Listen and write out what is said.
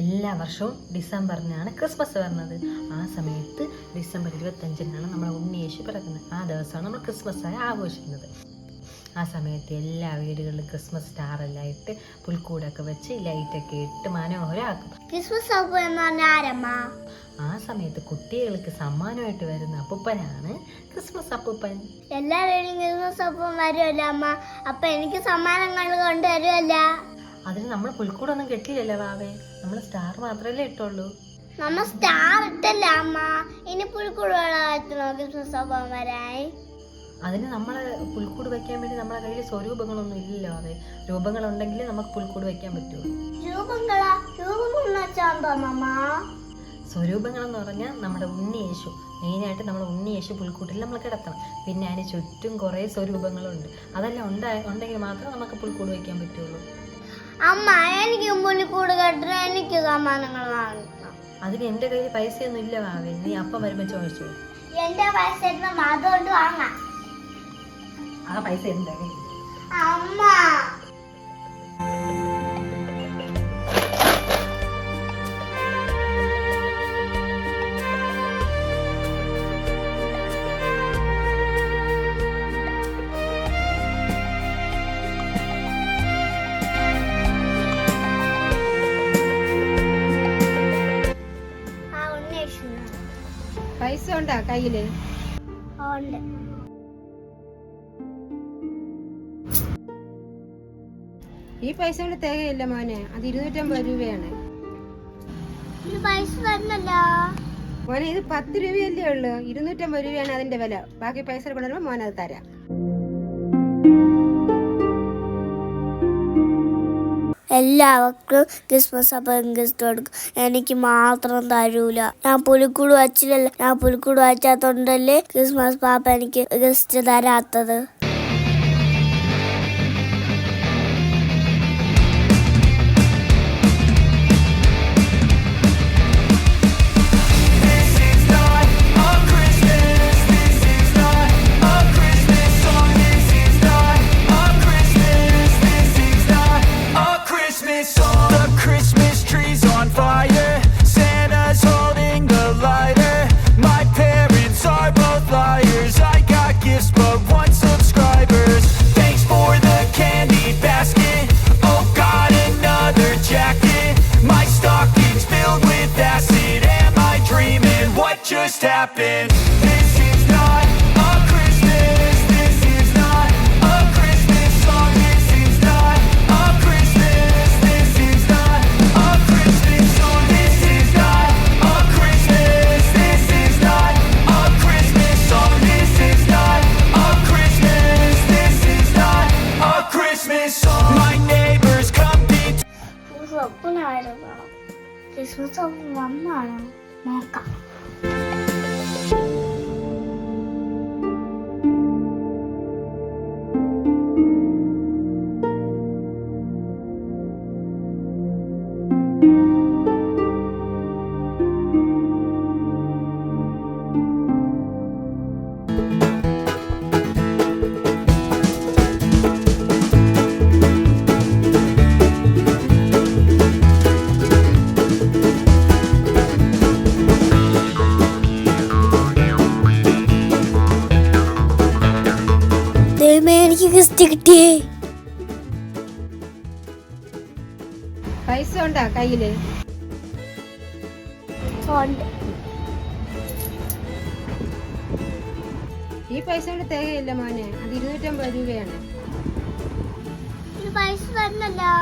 എല്ലാ വർഷവും ഡിസംബറിനാണ് ക്രിസ്മസ് വരുന്നത്. ആ സമയത്ത് ഡിസംബർ ഇരുപത്തഞ്ചിനാണ് നമ്മൾ ഉണ്ണിയേശു പിറക്കുന്നത്. ആ ദിവസമാണ് നമ്മൾ ക്രിസ്മസ് ആയി ആഘോഷിക്കുന്നത്. ആ സമയത്ത് എല്ലാ വീടുകളിലും ക്രിസ്മസ് സ്റ്റാറെല്ലാം ഇട്ട് പുൽക്കൂടൊക്കെ വെച്ച് ലൈറ്റൊക്കെ ഇട്ട് മനോഹരമാക്കും. ക്രിസ്മസ് ആ സമയത്ത് കുട്ടികൾക്ക് സമ്മാനമായിട്ട് വരുന്ന അപ്പൂപ്പനാണ് ക്രിസ്മസ് അപ്പൂപ്പൻ. എല്ലാവരും ക്രിസ്മസ് അപ്പം വരുമല്ലോ അമ്മ. അപ്പൊ എനിക്ക് സമ്മാനങ്ങൾ കൊണ്ടുവരുമല്ല. അതിന് നമ്മൾ പുൽക്കൂടൊന്നും കെട്ടിയില്ലല്ലോ വാവേ. നമ്മൾ സ്റ്റാർ മാത്രമല്ലേ ഇട്ടുള്ളൂ നമ്മ സ്റ്റാർ ഇട്ടല്ല അമ്മ. ഇനി പുൽക്കൂട് ക്രിസ്മസ് വരാൻ. അതിന് നമ്മൾ പുൽക്കൂട് വെക്കാൻ വേണ്ടി നമ്മളെ കയ്യിൽ സ്വരൂപങ്ങളൊന്നും ഇല്ലല്ലോ അതെ രൂപങ്ങൾ ഉണ്ടെങ്കിൽ നമുക്ക് പുൽക്കൂട് വെക്കാൻ പറ്റുള്ളൂ രൂപങ്ങളാ? രൂപങ്ങൾ വെച്ചാന്തോ അമ്മ സ്വരൂപങ്ങളെന്ന് പറഞ്ഞാൽ നമ്മുടെ ഉണ്ണിയേശു മെയിനായിട്ട് നമ്മൾ ഉണ്ണിയേശു പുൽക്കൂട്ടിൽ നമ്മൾ കിടത്തണം. പിന്നെ അതിന് ചുറ്റും കുറേ സ്വരൂപങ്ങളുണ്ട്. അതെല്ലാം ഉണ്ടായ ഉണ്ടെങ്കിൽ മാത്രമേ നമുക്ക് പുൽക്കൂട് വെക്കാൻ പറ്റുള്ളൂ. അമ്മ എനിക്ക് പുൽക്കൂട് കെട്ടണം എനിക്ക് സമ്മാനങ്ങൾ വാങ്ങിക്കണം അതിന് എന്റെ കയ്യിൽ പൈസയൊന്നും ഇല്ല വാവേ നീ അപ്പം വരുമ്പോ ചോദിച്ചു. എന്റെ പൈസ അതുകൊണ്ട് വാങ്ങാം. ആ പൈസ കയ്യിൽ. ഉണ്ടാ കയ്യിൽ? ഈ പൈസ കൊണ്ട് തികയില്ല മോനെ. അത് ഇരുന്നൂറ്റമ്പത് രൂപയാണ്. മോനെ ഇത് പത്ത് രൂപയല്ലേ ഉള്ളു. ഇരുന്നൂറ്റമ്പത് രൂപയാണ് അതിന്റെ വില. ബാക്കി പൈസ കൊണ്ടുവരുമ്പോ മോനത് തരാം. എല്ലാവർക്കും ക്രിസ്മസ് അപ്പം ഗിഫ്റ്റ് കൊടുക്കും എനിക്ക് മാത്രം തരൂല. ഞാൻ പുലിക്കൂട് വച്ചില്ലല്ലോ. ഞാൻ പുലിക്കൂട് വച്ചാത്തോണ്ടല്ലേ ക്രിസ്മസ് പാപ്പ എനിക്ക് ഗിഫ്റ്റ് തരാത്തത്. just. This is not a Christmas. This is not a Christmas song. This is not a Christmas. This is not a Christmas song. This is not a Christmas. This is not a Christmas song. This is not a Christmas. This is not a Christmas song. My neighbors come to. Kızla bu ne acaba? Gift കിട്ടിയേ പൈസ ഉണ്ടാ കയ്യിൽ? ഈ പൈസ കൊണ്ട് തികയില്ല മോനെ. അത് ഇരുന്നൂറ്റമ്പത് രൂപയാണ്. പൈസ തന്നല്ലോ.